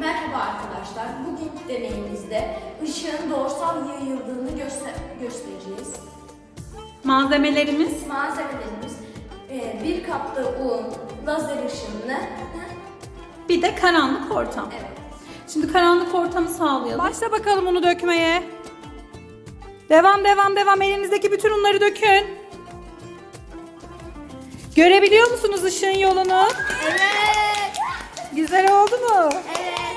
Merhaba arkadaşlar. Bugünkü deneyimizde ışığın doğrusal yayıldığını göster göstereceğiz. Malzemelerimiz Malzemelerimiz e, bir kapta un, lazer ışınlı. bir de karanlık ortam. Evet. Şimdi karanlık ortamı sağlayalım. Başla bakalım unu dökmeye. Devam devam devam elinizdeki bütün unları dökün. Görebiliyor musunuz ışığın yolunu? Evet. Güzel oldu mu? Evet.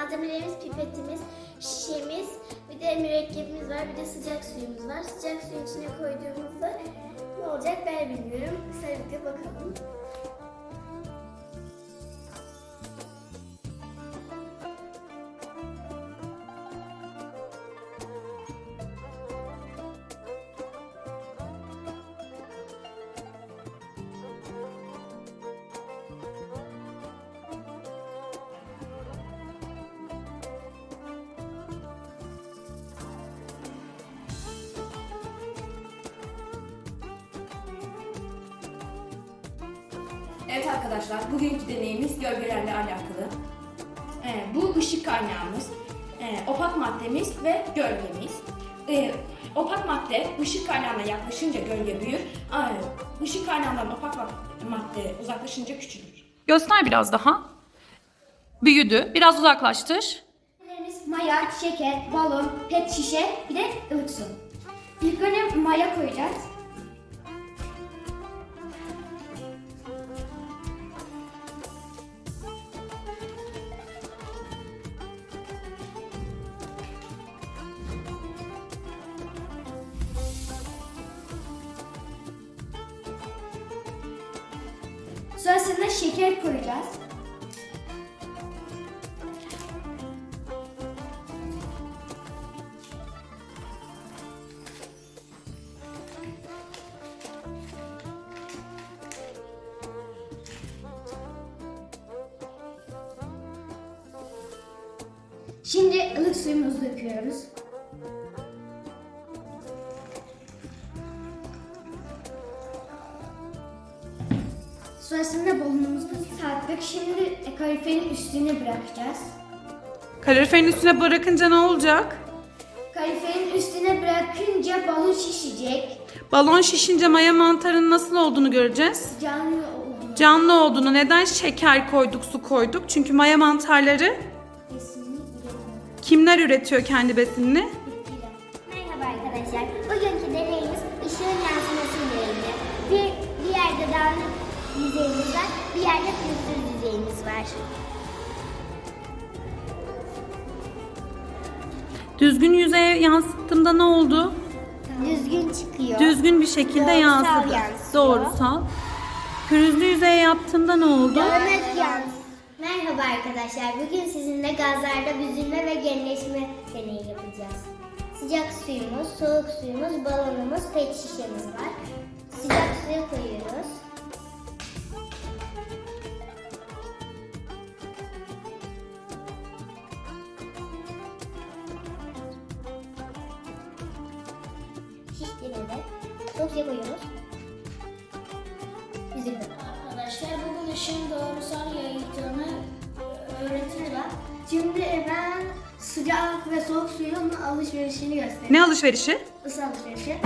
Malzemelerimiz pipetimiz, şişemiz, bir de mürekkebimiz var, bir de sıcak suyumuz var. Sıcak suyun içine koyduğumuzda ne olacak ben bilmiyorum. Bir bakalım. Evet arkadaşlar, bugünkü deneyimiz gölgelerle alakalı. Ee, bu ışık kaynağımız, e, opak maddemiz ve gölgemiz. Ee, opak madde ışık kaynağına yaklaşınca gölge büyür. Aa, Işık kaynağından opak mad- madde uzaklaşınca küçülür. Göster biraz daha. Büyüdü. Biraz uzaklaştır. Maya, şeker, balon, pet şişe, bir de ılık su. İlk önce maya koyacağız. Sonrasında şeker koyacağız. Şimdi ılık suyumuzu döküyoruz. Sonrasında balonumuzu taktık. Şimdi kaloriferin üstüne bırakacağız. Kaloriferin üstüne bırakınca ne olacak? Kaloriferin üstüne bırakınca balon şişecek. Balon şişince maya mantarının nasıl olduğunu göreceğiz. Canlı olduğunu Canlı olduğunu neden şeker koyduk, su koyduk? Çünkü maya mantarları kesinlikle kimler üretiyor kendi besinini? Var. Düzgün yüzeye yansıttığımda ne oldu? Düzgün çıkıyor. Düzgün bir şekilde Doğrusal yansıdı. yansıyor. Doğrusal. Pürüzlü yüzeye yaptığımda ne oldu? Yans. Merhaba arkadaşlar. Bugün sizinle gazlarda büzülme ve genleşme deneyi yapacağız. Sıcak suyumuz, soğuk suyumuz, balonumuz, pet şişemiz var. Sıcak suyu koyuyoruz. Şiştiğine de soğuk suya koyuyoruz. Üzüldüm. Arkadaşlar bugün ışığın doğrusal yayıldığını öğretiyorlar. Şimdi ben sıcak ve soğuk suyun alışverişini göstereyim. Ne alışverişi? Isı alışverişi.